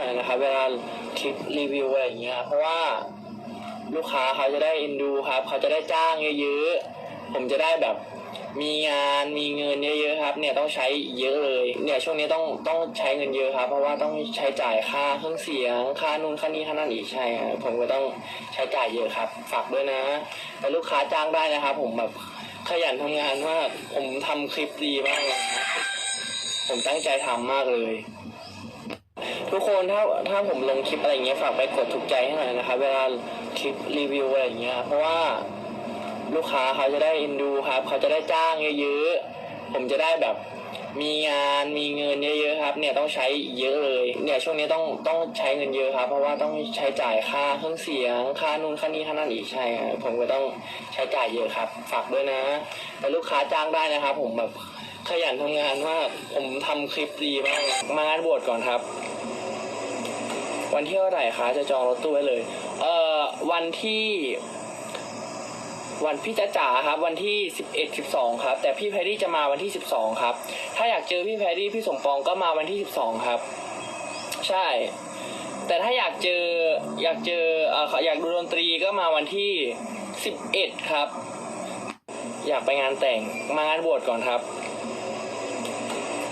นะครับเวลาคลิปรีวิวอะไรอย่างเงี้ยเพราะว่าลูกค้าเขาจะได้เอ็นดูครับ เขาจะได้จ้างเยอะๆ ผมจะได้แบบมีงานมีเงินเยอะๆครับ เนี่ยต้องใช้เยอะเลย เนี่ยช่วงนี้ต้องต้องใช้เงินเยอะครับ เพราะว่าต้องใช้จ่ายค่าเครื่องเสียง ค่านู่นค่านี้ค่านั่นอีกใช่ครับผมก็ต้องใช้จ่ายเยอะครับ ฝากด้วยนะแต่ลูกค้าจ้างได้นะครับ ผมแบบขยันทำงานมากผมทำคลิปดีมากเลยผมตั้งใจทำมากเลย ทุกคนถ้าถ้าผมลงคลิปอะไรอย่างเงี้ยฝากไปกดถูกใจให้หน่อยนะครับเวลาคลิปรีวิวอะไรอย่างเงี้ยเพราะว่าลูกค้าเขาจะได้เอ็นดูครับ เขาจะได้จ้างเยอะๆผมจะได้แบบมีงานมีเงินเยอะๆครับ เนี่ยต้องใช้เยอะเลย เนี่ยช่วงนี้ต้องต้องใช้เงินเยอะครับ เพราะว่าต้องใช้จ่ายค่าเครื่องเสียง ค่านู่นค่านี้ค่านั่นอีกใช่ครับผมก็ต้องใช้จ่ายเยอะครับ ฝากด้วยนะ แต่ลูกค้าจ้างได้นะครับ ผมแบบ ขยันทำงานมาก ผมทำคลิปดีมากมางานบวชก่อนครับ วันที่เท่าไหร่คะจะจองรถตู้ไว้เลย เอ่อ วันที่ วันพี่จ๊ะจ๋าครับ วันที่สิบเอ็ดสิบสองครับ แต่พี่แพรรี่จะมาวันที่สิบสองครับ ถ้าอยากเจอพี่แพรรี่พี่สมปองก็มาวันที่สิบสองครับ ใช่ แต่ถ้าอยากเจออยากเจอเอ่ออยากดูดนตรีก็มาวันที่สิบเอ็ดครับ อยากไปงานแต่งมางานบวชก่อนครับ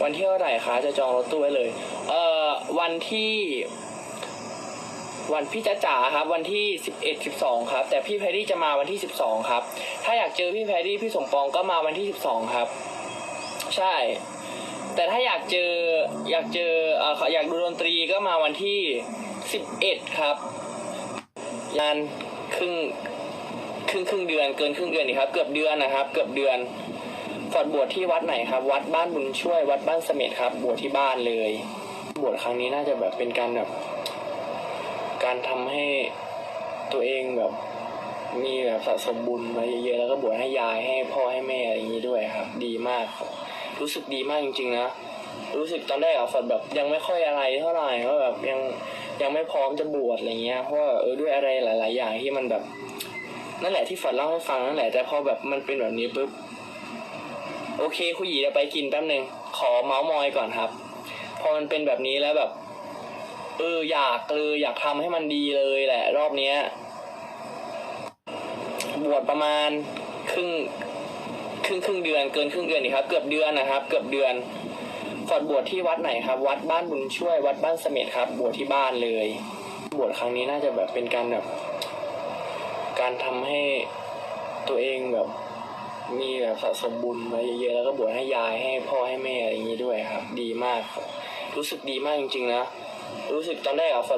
วันที่เท่าไหร่คะจะจองรถตู้ไว้เลย เอ่อวันที่ วันพี่จ๊ะจ๋าครับ วันที่สิบเอ็ดสิบสองครับ แต่พี่แพรรี่จะมาวันที่สิบสองครับ ถ้าอยากเจอพี่แพรรี่พี่สมปองก็มาวันที่สิบสองครับ ใช่ แต่ถ้าอยากเจออยากเจอเอ่ออยากดูดนตรีก็มาวันที่สิบเอ็ดครับงานครึ่งครึ่งครึ่งเดือนเกินครึ่งเดือนนี่ครับ เกือบเดือนนะครับ เกือบเดือน ฟอดบวชที่วัดไหนครับ วัดบ้านบุญช่วย วัดบ้านเสม็ดครับ บวชที่บ้านเลย บวชครั้งนี้น่าจะแบบเป็นการแบบ การทำให้ตัวเองแบบมีแบบสะสมบุญมาเยอะๆแล้วก็บวชให้ยายให้พ่อให้แม่อะไรอย่างนี้ด้วยครับ ดีมากครับรู้สึกดีมากจริง ๆ นะ รู้สึกตอนแรกอะฝนแบบยังไม่ค่อยอะไรเท่าไหร่ว่าแบบยังยังไม่พร้อมจะบวชอะไรเงี้ยเพราะว่าเออด้วยอะไรหลาย ๆ อย่างที่มันแบบ นั่นแหละที่ฝันเล่าให้ฟังนั่นแหละแต่พอแบบมันเป็นแบบนี้ปุ๊บ โอเคคุยหยีเดี๋ยวไปกินแป๊บหนึ่งขอเมาส์มอยก่อนครับ พอมันเป็นแบบนี้แล้วแบบเอออยากเลยอยากทำให้มันดีเลยแหละ รอบเนี้ย บวชประมาณครึ่งครึ่งครึ่งเดือนเกินครึ่งเดือนนี่ครับ เกือบเดือนนะครับ เกือบเดือนฟอดบวชที่วัดไหนครับ วัดบ้านบุญช่วย วัดบ้านเสม็ดครับ บวชที่บ้านเลย บวชครั้งนี้น่าจะแบบเป็นการแบบ การทำให้ตัวเองแบบ มีแบบสะสมบุญมาเยอะๆแล้วก็บวชให้ยายให้พ่อให้แม่อะไรอย่างนี้ด้วยครับ ดีมากครับรู้สึกดีมากจริงๆนะรู้สึกตอนแรกอะฝน